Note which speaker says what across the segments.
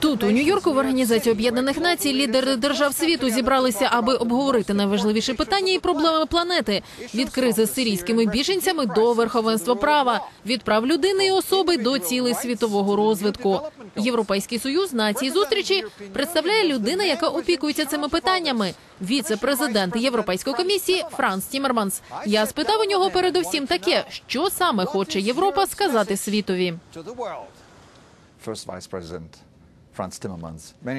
Speaker 1: Тут у Нью-Йорку в Організації Об'єднаних Націй лідери держав світу зібралися, аби обговорити найважливіші питання і проблеми планети від кризи з сирійськими біженцями до верховенства права, від прав людини і особи до цілей світового розвитку. Європейський союз на цій зустрічі представляє людина, яка опікується цими питаннями. Віце-президент Європейської комісії Франц Тімерманс. Я спитав у нього передусім таке, що саме хоче Європа сказати світові.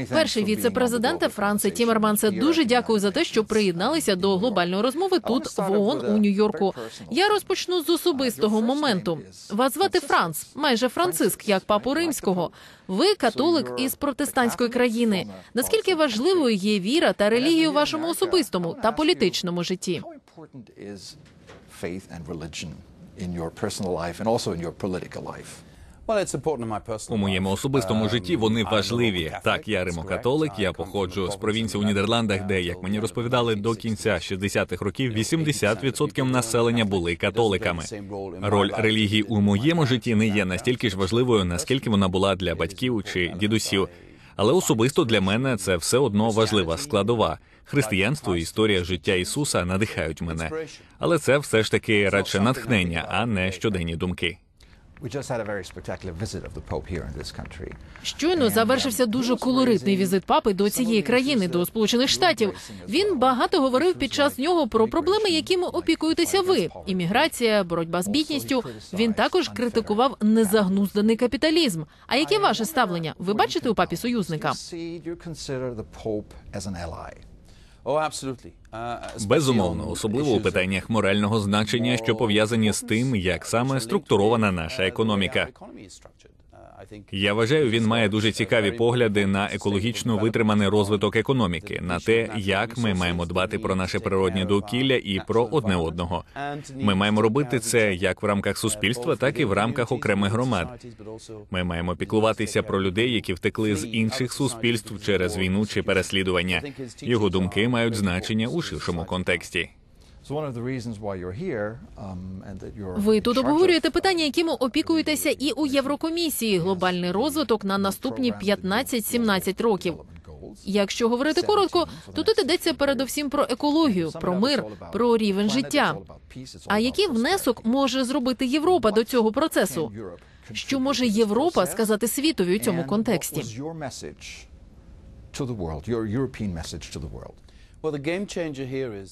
Speaker 1: Перший віце-президенте Франце Тімермансе дуже дякую за те, що приєдналися до глобальної розмови тут в ООН у Нью-Йорку. Я розпочну з особистого моменту. Вас звати Франц, майже Франциск, як папу римського. Ви католик із протестантської країни. Наскільки важливою є віра та релігія у вашому особистому та політичному житті?
Speaker 2: In your personal life and also in your political life?
Speaker 3: У моєму особистому житті вони важливі. Так, я римокатолик, я походжу з провінції у Нідерландах, де, як мені розповідали, до кінця 60-х років 80% населення були католиками. Роль релігії у моєму житті не є настільки ж важливою, наскільки вона була для батьків чи дідусів. Але особисто для мене це все одно важлива складова. Християнство і історія життя Ісуса надихають мене. Але це все ж таки радше натхнення, а не щоденні думки.
Speaker 1: Щойно завершився дуже колоритний візит папи до цієї країни, до Сполучених Штатів. Він багато говорив під час нього про проблеми, якими опікуєтеся ви: імміграція, боротьба з бідністю. Він також критикував незагнузданий капіталізм. А яке ваше ставлення? Ви бачите у папі союзника?
Speaker 3: Безумовно, особливо у питаннях морального значення, що пов'язані з тим, як саме структурована наша економіка. Я вважаю, він має дуже цікаві погляди на екологічно витриманий розвиток економіки, на те, як ми маємо дбати про наше природнє довкілля і про одне одного. Ми маємо робити це як в рамках суспільства, так і в рамках окремих громад. Ми маємо піклуватися про людей, які втекли з інших суспільств через війну чи переслідування. Його думки мають значення у ширшому контексті.
Speaker 2: Um,
Speaker 1: Ви тут обговорюєте питання, якими опікуєтеся і у Єврокомісії. Глобальний розвиток на наступні 15-17 років. Якщо говорити коротко, то тут йдеться передовсім про екологію, про мир, про рівень життя. А який внесок може зробити Європа до цього процесу? Що може Європа сказати світові у цьому контексті?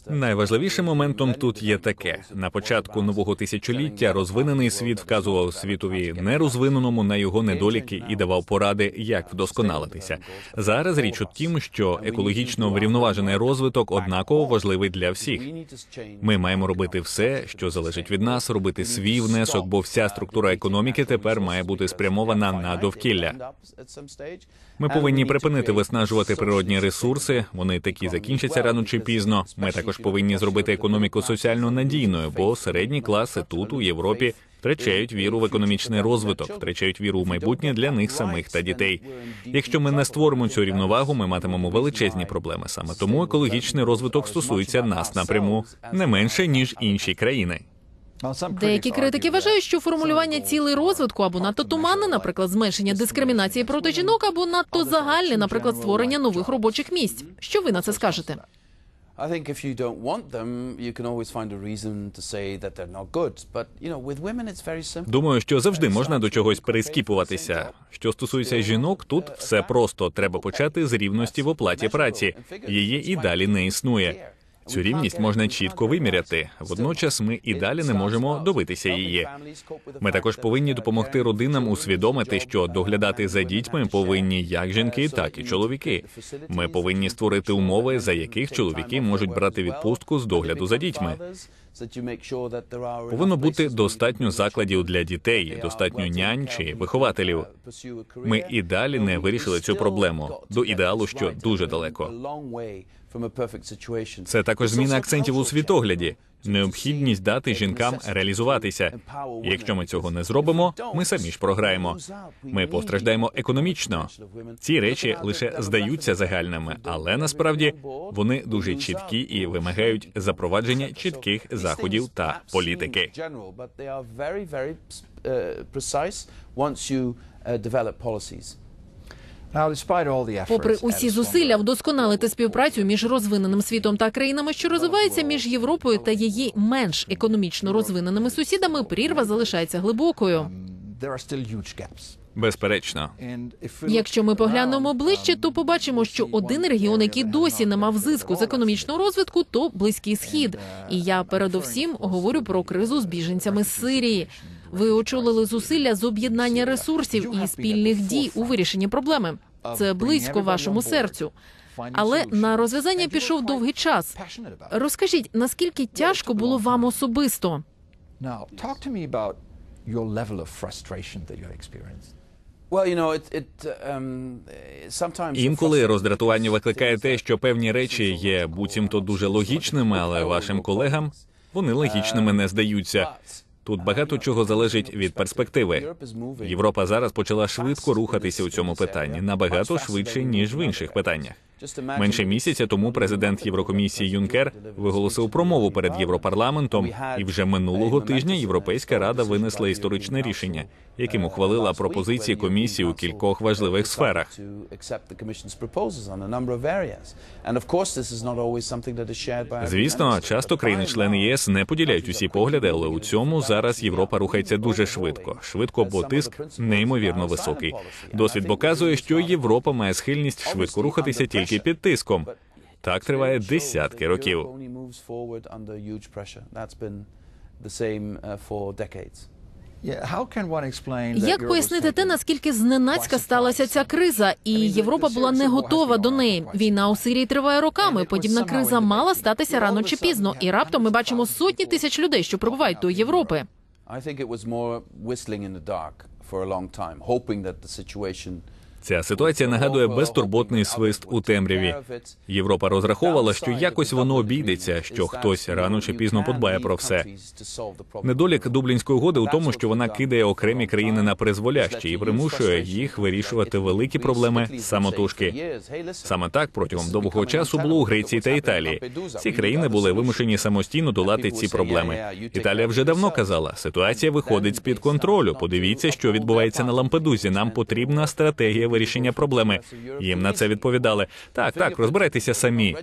Speaker 3: Найважливішим моментом тут є таке: на початку нового тисячоліття розвинений світ вказував світові нерозвиненому на його недоліки і давав поради, як вдосконалитися. Зараз річ у тім, що екологічно врівноважений розвиток однаково важливий для всіх. Ми маємо робити все, що залежить від нас, робити свій внесок, бо вся структура економіки тепер має бути спрямована на довкілля. Ми повинні припинити виснажувати природні ресурси. Вони такі закінчаться рано чи пізно. Ми також повинні зробити економіку соціально надійною, бо середні класи тут у Європі втрачають віру в економічний розвиток, втрачають віру в майбутнє для них самих та дітей. Якщо ми не створимо цю рівновагу, ми матимемо величезні проблеми. Саме тому екологічний розвиток стосується нас напряму не менше ніж інші країни.
Speaker 2: Now,
Speaker 1: Деякі критики вважають, що формулювання цілей розвитку або надто туманне, наприклад, зменшення дискримінації проти жінок, або надто загальне, наприклад, створення нових робочих місць. Що ви на це скажете?
Speaker 4: I think if you don't want them, you can always find a reason to say that they're not good. But you know, with women, it's very simple.
Speaker 3: Думаю, що завжди можна до чогось перескіпуватися. Що стосується жінок, тут все просто треба почати з рівності в оплаті праці. Її і далі не існує. Цю рівність можна чітко виміряти. Водночас ми і далі не можемо добитися її. Ми також повинні допомогти родинам усвідомити, що доглядати за дітьми повинні як жінки, так і чоловіки. Ми повинні створити умови, за яких чоловіки можуть брати відпустку з догляду за дітьми. Повинно бути достатньо закладів для дітей, достатньо нянь чи вихователів. Ми і далі не вирішили цю проблему до ідеалу, що дуже далеко. Це також зміна акцентів у світогляді, необхідність дати жінкам реалізуватися. Якщо ми цього не зробимо, ми самі ж програємо. Ми постраждаємо економічно. Ці речі лише здаються загальними, але насправді вони дуже чіткі і вимагають запровадження чітких заходів та політики.
Speaker 4: Uh, once you uh, develop policies.
Speaker 2: Now, despite all the efforts
Speaker 1: Попри усі зусилля вдосконалити співпрацю між розвиненим світом та країнами, що розвиваються між Європою та її менш економічно розвиненими сусідами, прірва залишається глибокою.
Speaker 2: gaps.
Speaker 3: Безперечно,
Speaker 1: Якщо ми поглянемо ближче, то побачимо, що один регіон, який досі не мав зиску з економічного розвитку, то близький схід. І я передовсім говорю про кризу з біженцями з Сирії. Ви очолили зусилля з об'єднання ресурсів і спільних дій у вирішенні проблеми. Це близько вашому серцю. Але на розв'язання пішов довгий час. Розкажіть, наскільки тяжко було вам особисто?
Speaker 4: Um,
Speaker 3: інколи роздратування викликає те, що певні речі є буцімто дуже логічними, але вашим колегам вони логічними не здаються. Тут багато чого залежить від перспективи. Європа зараз почала швидко рухатися у цьому питанні набагато швидше ніж в інших питаннях. Менше місяця тому президент Єврокомісії Юнкер виголосив промову перед Європарламентом, і вже минулого тижня Європейська рада винесла історичне рішення, яким ухвалила пропозиції комісії у кількох важливих сферах. Звісно, часто країни-члени ЄС не поділяють усі погляди, але у цьому зараз Європа рухається дуже швидко. Швидко, бо тиск неймовірно високий. Досвід показує, що Європа має схильність швидко рухатися тільки під тиском. Так триває десятки років.
Speaker 1: Як пояснити те, наскільки зненацька сталася ця криза, і Європа була не готова до неї? Війна у Сирії триває роками. Подібна криза мала статися рано чи пізно, і раптом ми бачимо сотні тисяч людей, що прибувають до Європи.
Speaker 4: I think it was more whistling in the dark for a long time, hoping that the situation
Speaker 3: Ця ситуація нагадує безтурботний свист у темряві. Європа розраховувала, що якось воно обійдеться, що хтось рано чи пізно подбає про все. Недолік Дублінської угоди у тому, що вона кидає окремі країни на призволяще і примушує їх вирішувати великі проблеми самотужки. Саме так протягом довгого часу було у Греції та Італії. Ці країни були вимушені самостійно долати ці проблеми. Італія вже давно казала, ситуація виходить з під контролю. Подивіться, що відбувається на Лампедузі. Нам потрібна стратегія вирішення проблеми. Їм на це відповідали: так, так, розбирайтеся самі.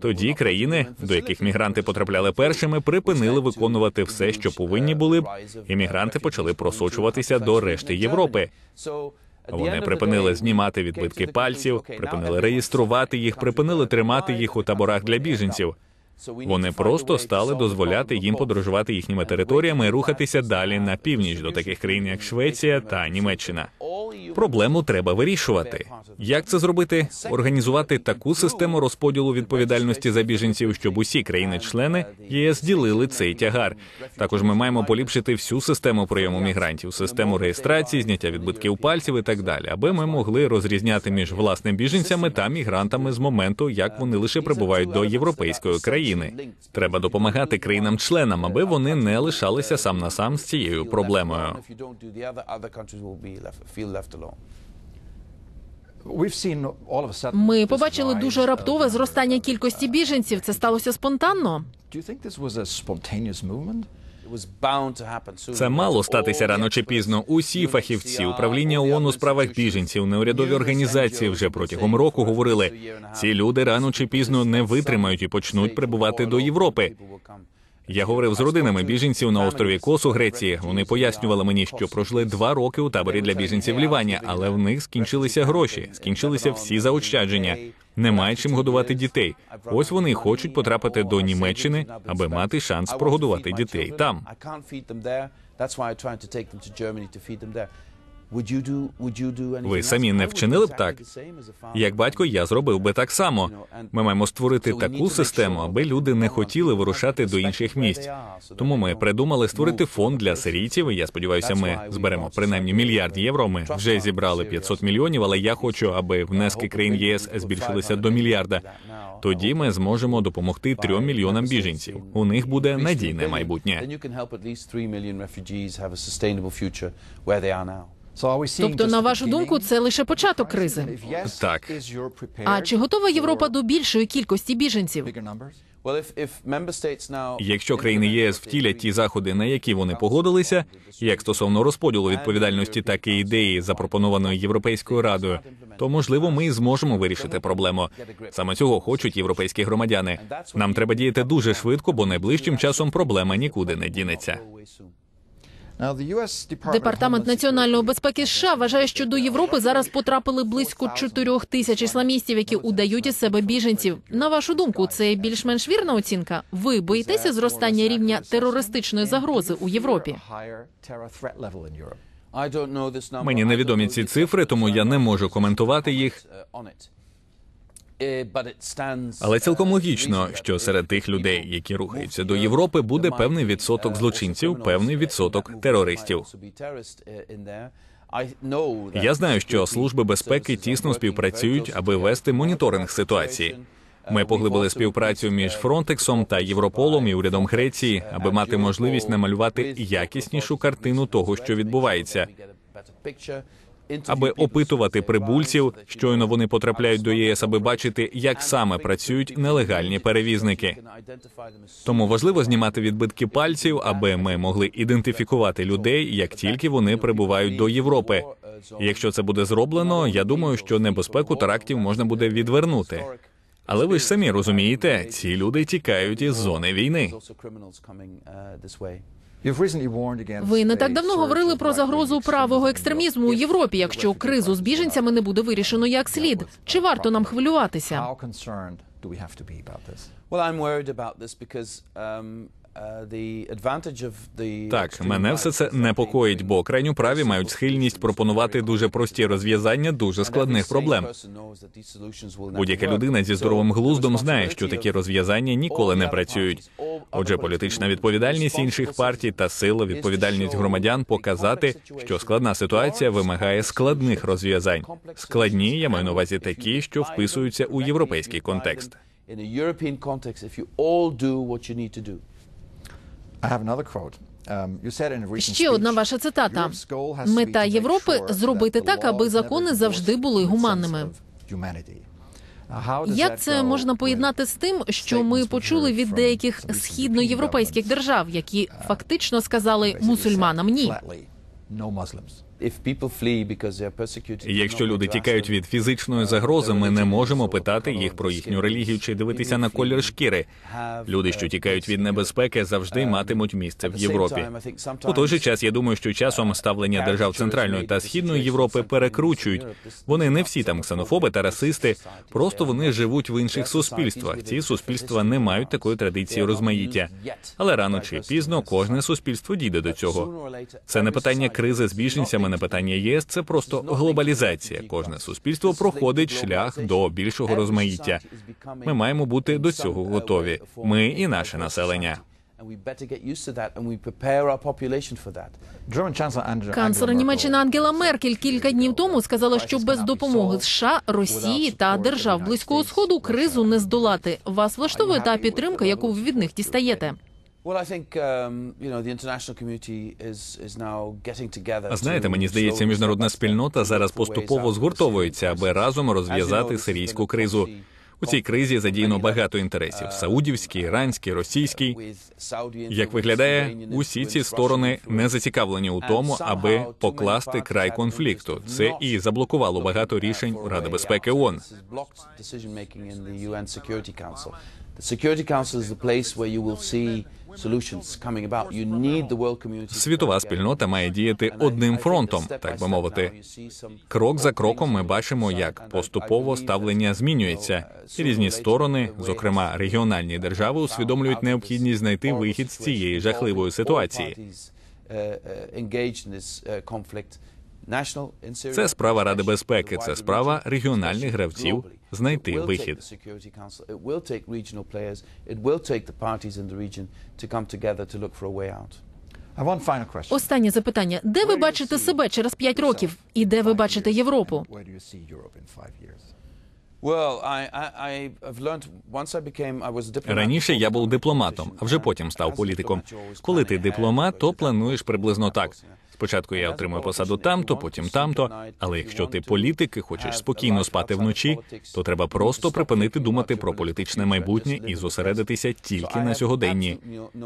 Speaker 3: Тоді країни, до яких мігранти потрапляли першими, припинили виконувати все, що повинні були б. і мігранти почали просочуватися до решти Європи. Вони припинили знімати відбитки пальців, припинили реєструвати їх, припинили тримати їх у таборах для біженців. Вони просто стали дозволяти їм подорожувати їхніми територіями і рухатися далі на північ до таких країн, як Швеція та Німеччина. Проблему треба вирішувати. Як це зробити? Організувати таку систему розподілу відповідальності за біженців, щоб усі країни-члени ЄС ділили цей тягар. Також ми маємо поліпшити всю систему прийому мігрантів, систему реєстрації, зняття відбитків пальців і так далі, аби ми могли розрізняти між власними біженцями та мігрантами з моменту, як вони лише прибувають до європейської країни. Треба допомагати країнам-членам, аби вони не лишалися сам на сам з цією проблемою.
Speaker 1: Ми побачили дуже раптове зростання кількості біженців. Це сталося спонтанно.
Speaker 3: Це мало статися рано чи пізно. Усі фахівці, управління ООН у справах біженців, неурядові організації вже протягом року говорили: ці люди рано чи пізно не витримають і почнуть прибувати до Європи. Я говорив з родинами біженців на острові Кос у Греції. Вони пояснювали мені, що прожили два роки у таборі для біженців в Лівані, але в них скінчилися гроші, скінчилися всі заощадження. Немає чим годувати дітей. Ось вони хочуть потрапити до Німеччини, аби мати шанс прогодувати дітей там.
Speaker 4: Ви самі не вчинили б так?
Speaker 3: Як батько, я зробив би так само. Ми маємо створити таку систему, аби люди не хотіли вирушати до інших місць. Тому ми придумали створити фонд для сирійців. і Я сподіваюся, ми зберемо принаймні мільярд євро. Ми вже зібрали 500 мільйонів, але я хочу, аби внески країн ЄС збільшилися до мільярда. Тоді ми зможемо допомогти трьом мільйонам біженців. У них буде надійне майбутнє.
Speaker 1: Тобто, на вашу думку, це лише початок кризи.
Speaker 3: Так.
Speaker 1: А чи готова Європа до більшої кількості біженців?
Speaker 3: Якщо країни ЄС втілять ті заходи, на які вони погодилися, як стосовно розподілу відповідальності, так і ідеї, запропонованої Європейською радою, то можливо ми зможемо вирішити проблему. Саме цього хочуть європейські громадяни. Нам треба діяти дуже швидко, бо найближчим часом проблема нікуди не дінеться.
Speaker 2: Now, the US Department of
Speaker 1: Департамент національної безпеки США вважає, що до Європи зараз потрапили близько 4 тисяч ісламістів, які удають із себе біженців. На вашу думку, це більш-менш вірна оцінка? Ви боїтеся зростання рівня терористичної загрози у Європі?
Speaker 2: higher terror threat level in Europe.
Speaker 4: I don't know this number.
Speaker 3: Мені невідомі ці цифри, тому я не можу коментувати їх.
Speaker 4: uh, on it. Eh, but it stands,
Speaker 3: Але цілком
Speaker 4: uh,
Speaker 3: логічно, що серед тих людей, які рухаються до Європи, буде певний відсоток
Speaker 4: uh,
Speaker 3: злочинців, певний відсоток терористів.
Speaker 4: Uh,
Speaker 3: Я знаю, що служби безпеки тісно співпрацюють, аби вести моніторинг ситуації. Ми поглибили співпрацю між Фронтексом та Європолом і урядом Греції, аби мати можливість намалювати якіснішу картину того, що відбувається. Аби опитувати прибульців, щойно вони потрапляють до ЄС, аби бачити, як саме працюють нелегальні перевізники. Тому важливо знімати відбитки пальців, аби ми могли ідентифікувати людей, як тільки вони прибувають до Європи. Якщо це буде зроблено, я думаю, що небезпеку терактів можна буде відвернути. Але ви ж самі розумієте, ці люди тікають із зони війни.
Speaker 1: Ви не так давно говорили про загрозу правого екстремізму у Європі, якщо кризу з біженцями не буде вирішено як слід. Чи варто нам хвилюватися?
Speaker 4: The
Speaker 3: Так, мене все це непокоїть, бо крайню праві мають схильність пропонувати дуже прості розв'язання дуже складних проблем. Будь-яка людина зі здоровим глуздом знає, що такі розв'язання ніколи не працюють. Отже, політична відповідальність інших партій та сила відповідальність громадян показати, що складна ситуація вимагає складних розв'язань. Складні я маю на увазі такі, що вписуються у європейський контекст.
Speaker 4: In a European context, if you all do what you need to do.
Speaker 1: Ще одна ваша цитата. Мета Європи зробити так, аби закони завжди були гуманними. Як це можна поєднати з тим, що ми почули від деяких східноєвропейських держав, які фактично сказали мусульманам ні?
Speaker 3: Якщо люди тікають від фізичної
Speaker 4: uh,
Speaker 3: загрози, ми не можемо питати їх про їхню релігію чи дивитися на колір шкіри. Люди,
Speaker 4: uh,
Speaker 3: що тікають від небезпеки, завжди
Speaker 4: Um,
Speaker 3: матимуть місце в Європі. У той же час я думаю, що часом ставлення держав Центральної та Східної Європи перекручують. Вони не всі там ксенофоби та расисти, просто вони живуть в інших суспільствах. Ці суспільства не мають такої традиції розмаїття. Але рано чи пізно кожне суспільство дійде до цього. Це не питання кризи з біженцями, не питання ЄС, це просто глобалізація. Кожне суспільство проходить шлях до більшого розмаїття. Ми маємо бути до цього готові. Ми і наше населення.
Speaker 1: Канцлер Німеччини Ангела Меркель кілька днів тому сказала, що без допомоги США, Росії та держав близького сходу кризу не здолати. Вас влаштовує та підтримка, яку ви від них дістаєте?
Speaker 3: А знаєте, мені здається, міжнародна спільнота зараз поступово згуртовується, аби разом розв'язати сирійську кризу. У цій кризі задіяно багато інтересів: саудівський, іранський, російський. Як виглядає, усі ці сторони не зацікавлені у тому, аби покласти край конфлікту. Це і заблокувало багато рішень Ради безпеки ООН. Світова спільнота має діяти одним фронтом, так би мовити. Крок за кроком ми бачимо, як поступово ставлення змінюється, різні сторони, зокрема регіональні держави, усвідомлюють необхідність знайти вихід з цієї жахливої ситуації. Це справа Ради безпеки, це справа регіональних гравців знайти вихід.
Speaker 1: Останнє запитання: де ви бачите себе через п'ять років, і де ви бачите Європу?
Speaker 3: Раніше я був дипломатом, а вже потім став політиком. Коли ти дипломат, то плануєш приблизно так. Спочатку я отримую посаду там-то, потім там-то. Але якщо ти політик і хочеш спокійно спати вночі, то треба просто припинити думати про політичне майбутнє і зосередитися тільки на сьогоденні.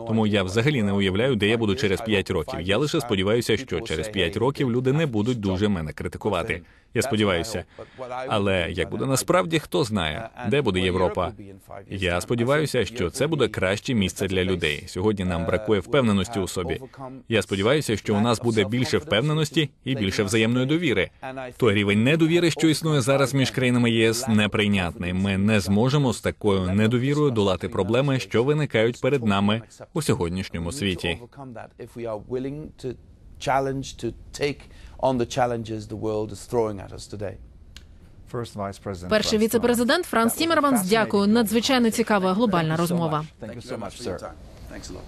Speaker 3: Тому я взагалі не уявляю, де я буду через 5 років. Я лише сподіваюся, що через 5 років люди не будуть дуже мене критикувати. Я сподіваюся. Але як буде насправді, хто знає, де буде Європа? Я сподіваюся, що це буде краще місце для людей. Сьогодні нам бракує впевненості у собі. Я сподіваюся, що у нас буде більше впевненості і більше взаємної довіри. Той рівень недовіри, що існує зараз між країнами єС, неприйнятний. Ми не зможемо з такою недовірою долати проблеми, що виникають перед нами у сьогоднішньому світі.
Speaker 4: On the challenges the world is throwing at us today.
Speaker 2: First Vice President
Speaker 1: Перший
Speaker 2: Franz
Speaker 1: віце-президент Франц. Тімерманс. Дякую. Надзвичайно цікава глобальна
Speaker 2: Thank you so
Speaker 1: розмова.
Speaker 2: much. Thank you so much,
Speaker 4: for your
Speaker 2: sir.
Speaker 4: time. Thanks a lot.